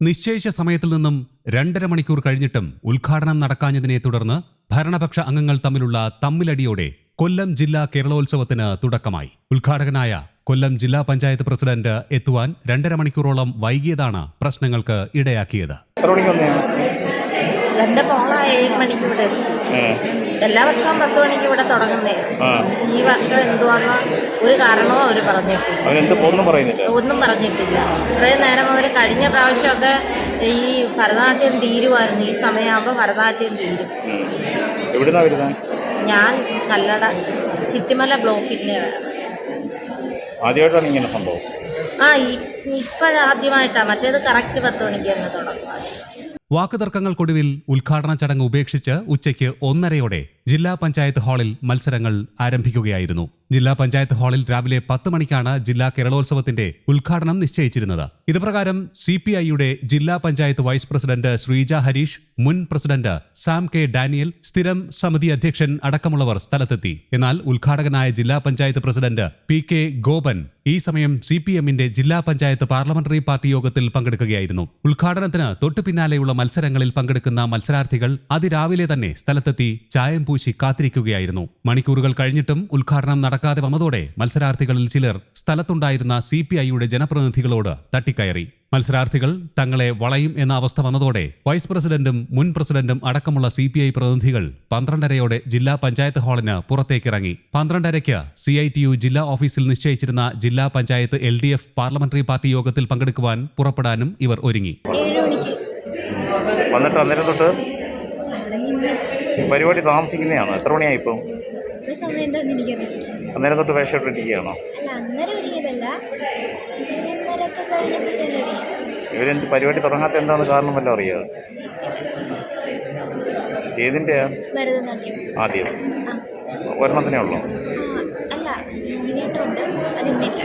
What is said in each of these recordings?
നിശ്ചയിച്ച സമയത്തിൽ നിന്നും രണ്ടര മണിക്കൂർ കഴിഞ്ഞിട്ടും ഉദ്ഘാടനം നടക്കാഞ്ഞതിനെ തുടർന്ന് ഭരണപക്ഷ അംഗങ്ങൾ തമ്മിലുള്ള തമ്മിലടിയോടെ കൊല്ലം ജില്ലാ കേരളോത്സവത്തിന് തുടക്കമായി. ഉദ്ഘാടകനായ കൊല്ലം ജില്ലാ പഞ്ചായത്ത് പ്രസിഡന്റ് എത്തുവാൻ രണ്ടര മണിക്കൂറോളം വൈകിയതാണ് പ്രശ്നങ്ങൾക്ക് ഇടയാക്കിയത്. എന്റെ പോള ഏഴ് മണിക്ക് ഇവിടെ എത്തി. എല്ലാ വർഷവും പത്ത് മണിക്ക് ഇവിടെ തുടങ്ങുന്നേ. ഈ വർഷം എന്തുവാന്ന് ഒരു കാരണവും അവർ പറഞ്ഞിട്ടില്ല. ഒന്നും പറഞ്ഞിട്ടില്ല. ഇത്രയും നേരം അവർ കഴിഞ്ഞ പ്രാവശ്യമൊക്കെ ഈ ഭരതനാട്യം തീരുമായിരുന്നു ഈ സമയമാകുമ്പോൾ ഭരതനാട്യം തീരും. ഞാൻ കല്ലട ചിറ്റിമല ബ്ലോക്കിന്റെ ആദ്യമായിട്ടാണ് ഇങ്ങനെ സംഭവം. ആ ഇപ്പോഴാദ്യമായിട്ടാണ് മറ്റേത് കറക്റ്റ് പത്ത് മണിക്ക് തന്നെ തുടങ്ങും വാക്കുതർക്കങ്ങൾക്കൊടുവിൽ ഉദ്ഘാടന ചടങ്ങ് ഉപേക്ഷിച്ച് ഉച്ചയ്ക്ക് ഒന്നരയോടെ ജില്ലാ പഞ്ചായത്ത് ഹാളിൽ മത്സരങ്ങൾ ആരംഭിക്കുകയായിരുന്നു ജില്ലാ പഞ്ചായത്ത് ഹാളിൽ രാവിലെ പത്ത് മണിക്കാണ് ജില്ലാ കേരളോത്സവത്തിന്റെ ഉദ്ഘാടനം നിശ്ചയിച്ചിരുന്നത്. ഇതുപ്രകാരം സി പി ഐയുടെ ജില്ലാ പഞ്ചായത്ത് വൈസ് പ്രസിഡന്റ് ശ്രീജ ഹരീഷ് മുൻ പ്രസിഡന്റ് സാം കെ ഡാനിയൽ സ്ഥിരം സമിതി അധ്യക്ഷൻ അടക്കമുള്ളവർ സ്ഥലത്തെത്തി. എന്നാൽ ഉദ്ഘാടകനായ ജില്ലാ panchayat president P K Gopan ഈ സമയം സി പി എമ്മിന്റെ ജില്ലാ പഞ്ചായത്ത് പാർലമെന്ററി പാർട്ടി യോഗത്തിൽ പങ്കെടുക്കുകയായിരുന്നു. ഉദ്ഘാടനത്തിന് തൊട്ടു പിന്നാലെയുള്ള മത്സരങ്ങളിൽ പങ്കെടുക്കുന്ന മത്സരാർത്ഥികൾ അതിരാവിലെ തന്നെ സ്ഥലത്തെത്തി ചായം പൂശി കാത്തിരിക്കുകയായിരുന്നു. മണിക്കൂറുകൾ കഴിഞ്ഞിട്ടും ഉദ്ഘാടനം നടക്കാതെ വന്നതോടെ മത്സരാർത്ഥികളിൽ ചിലർ സ്ഥലത്തുണ്ടായിരുന്ന സി പി ഐയുടെ ജനപ്രതിനിധികളോട് തട്ടിക്കയറി. മത്സരാർത്ഥികൾ തങ്ങളെ വളയും എന്ന അവസ്ഥ വന്നതോടെ വൈസ് പ്രസിഡന്റും മുൻ പ്രസിഡന്റും അടക്കമുള്ള സി പി ഐ പ്രതിനിധികൾ പന്ത്രണ്ടരയോടെ ജില്ലാ പഞ്ചായത്ത് ഹാളിന് പുറത്തേക്കിറങ്ങി. പന്ത്രണ്ടരയ്ക്ക് സി ഐ ടി യു ജില്ലാ ഓഫീസിൽ നിശ്ചയിച്ചിരുന്ന ജില്ലാ panchayat L D F parliamentary party യോഗത്തിൽ പങ്കെടുക്കുവാൻ പുറപ്പെടാനും ഇവർ ഒരുങ്ങി. വന്നിട്ട് അന്നേരം തൊട്ട് പരിപാടി താമസിക്കുന്നതാണ്. എത്ര മണിയായി ഇപ്പം? സമയം അന്നേരം തൊട്ട് വേഷം ഇട്ടിരിക്കുകയാണോ? അല്ല അന്നേരം ഇവരെന്ത് പരിപാടി തുടങ്ങാത്ത എന്താണ് കാരണം വല്ലതും അറിയാതെ ഏതിന്റെയാ ഭരതനാട്യം. ആദ്യം. ആ. ഒരെണ്ണത്തിനേ ഉള്ളൂ? അല്ല അതിന്നില്ല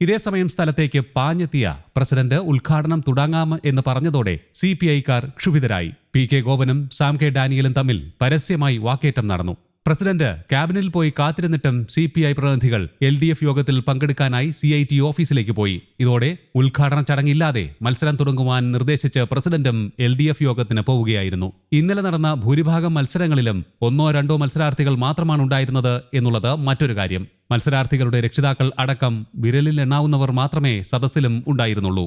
ഇതേസമയം സ്ഥലത്തേക്ക് പാഞ്ഞെത്തിയ പ്രസിഡന്റ് ഉദ്ഘാടനം തുടങ്ങാം എന്ന് പറഞ്ഞതോടെ സി പി ഐക്കാർ ക്ഷുഭിതരായി. പി കെ ഗോപനും സാം കെ ഡാനിയലും തമ്മിൽ പരസ്യമായി വാക്കേറ്റം നടന്നു. പ്രസിഡന്റ് ക്യാബിനിൽ പോയി കാത്തിരുന്നിട്ടും സി പി ഐ പ്രതിനിധികൾ എൽ ഡി എഫ് യോഗത്തിൽ പങ്കെടുക്കാനായി സി ഐ ടി ഓഫീസിലേക്ക് പോയി. ഇതോടെ ഉദ്ഘാടന ചടങ്ങില്ലാതെ മത്സരം തുടങ്ങുവാൻ നിർദ്ദേശിച്ച് പ്രസിഡന്റും എൽ ഡി എഫ് യോഗത്തിന് പോവുകയായിരുന്നു. ഇന്നലെ നടന്ന ഭൂരിഭാഗം മത്സരങ്ങളിലും ഒന്നോ രണ്ടോ മത്സരാർത്ഥികൾ മാത്രമാണ് ഉണ്ടായിരുന്നത് എന്നുള്ളത് മറ്റൊരു കാര്യം. മത്സരാർത്ഥികളുടെ രക്ഷിതാക്കൾ അടക്കം വിരലിൽ എണ്ണാവുന്നവർ മാത്രമേ സദസ്സിലും ഉണ്ടായിരുന്നുള്ളൂ.